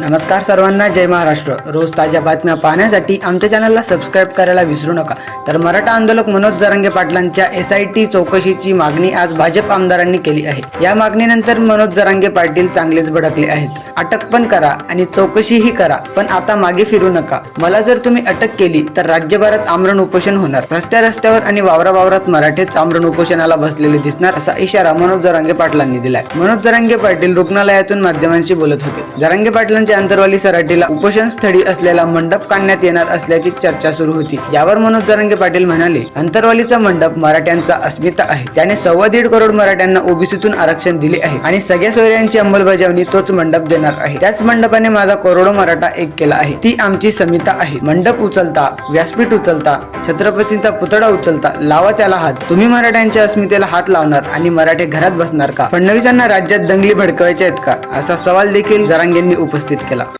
नमस्कार सर्वांना जय महाराष्ट्र. रोज ताज्या बातम्या पाहण्यासाठी आमच्या चॅनलला सबस्क्राईब करायला विसरू नका. तर मराठा आंदोलक मनोज जरांगे पाटलांच्या एस आय टी चौकशीची मागणी आज भाजप आमदारांनी केली आहे. या मागणीनंतर मनोज जरांगे पाटील चांगलेच भडकले आहेत. अटक पण करा आणि चौकशीही करा पण आता मागे फिरू नका. मला जर तुम्ही अटक केली तर राज्यभरात आमरण उपोषण होणार. रस्त्या रस्त्यावर आणि वावरा वावरात मराठेच आमरण उपोषणाला बसलेले दिसणार असा इशारा मनोज जरांगे पाटलांनी दिलाय. मनोज जरांगे पाटील रुग्णालयातून माध्यमांशी बोलत होते. जरांगे पाटलांच्या अंतरवाली सराटीला उपोषण स्थळी असलेला मंडप काढण्यात येणार असल्याची चर्चा सुरू होती. यावर मनोज जरांगे पाटील म्हणाले अंतरवालीचा मंडप मराठ्यांचा अस्मिता आहे. त्याने सव्वा दीड करोड मराठ्यांना ओबीसीतून आरक्षण दिले आहे आणि सगळ्या सोयऱ्यांची अंमलबजावणी तोच मंडप देणार आहे. त्याच मंडपाने माझा करोडो मराठा एक केला आहे. ती आमची समिता आहे. मंडप उचलता व्यासपीठ उचलता छत्रपतींचा पुतळा उचलता लावा त्याला हात. तुम्ही मराठ्यांच्या अस्मितेला हात लावणार आणि मराठे घरात बसणार का? फडणवीसांना राज्यात दंगली भडकवायच्या आहेत का? असा सवाल देखील जरांगेंनी उपस्थित केला.